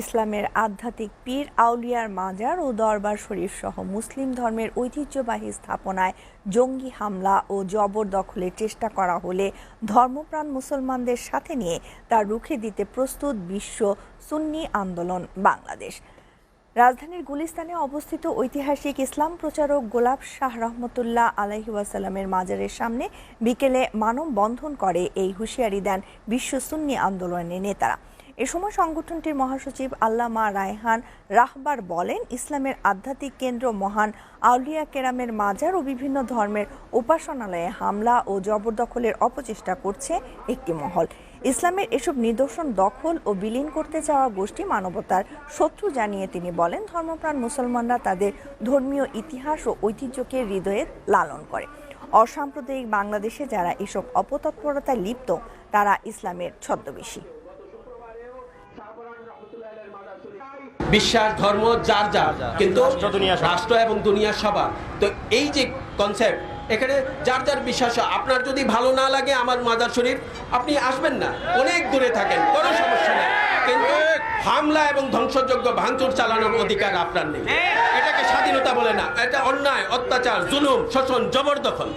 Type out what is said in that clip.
ইসলামের আধ্যাত্মিক পীর আউলিয়ার মাজার ও দরবার শরীফ সহ মুসলিম ধর্মের ঐতিহ্যবাহী স্থাপনায় জঙ্গি হামলা ও জবরদখলের চেষ্টা করা হলে ধর্মপ্রাণ মুসলমানদের সাথে নিয়ে তা রুখে দিতে প্রস্তুত বিশ্ব সুন্নি আন্দোলন বাংলাদেশ। রাজধানীর গুলিস্তানে অবস্থিত ঐতিহাসিক ইসলাম প্রচারক গোলাপ শাহ রহমতুল্লাহ আলহি ওয়াসাল্লামের মাজারের সামনে বিকেলে মানববন্ধন করে এই হুঁশিয়ারি দেন বিশ্ব সুন্নি আন্দোলনের নেতারা। এ সময় সংগঠনটির মহাসচিব আল্লামা রায়হান রাহবার বলেন, ইসলামের আধ্যাত্মিক কেন্দ্র মহান আউলিয়া কেরামের মাজার ও বিভিন্ন ধর্মের উপাসনালয়ে হামলা ও জবরদখলের অপচেষ্টা করছে একটি মহল। ইসলামের এসব নিদর্শন দখল ও বিলীন করতে চাওয়া গোষ্ঠী মানবতার শত্রু জানিয়ে তিনি বলেন, ধর্মপ্রাণ মুসলমানরা তাদের ধর্মীয় ইতিহাস ও ঐতিহ্যকে হৃদয়ে লালন করে। অসাম্প্রদায়িক বাংলাদেশে যারা এসব অপতৎপরতায় লিপ্ত, তারা ইসলামের ছদ্মবেশী। বিশ্বাস ধর্ম যার যার। কিন্তু রাষ্ট্র রাষ্ট্র এবং দুনিয়া সবার। তো এই যে কনসেপ্ট এখানে যার যার বিশ্বাস আপনার যদি ভালো না লাগে আমার মাদার শরীফ আপনি আসবেন না। অনেক দূরে থাকেন কোনো সমস্যা নেই। কিন্তু হামলা এবং ধ্বংসযোগ্য ভাঙচুর চালানোর অধিকার আপনার নেই। এটাকে স্বাধীনতা বলে না। এটা অন্যায় অত্যাচার জুলুম শোষণ জবরদখল।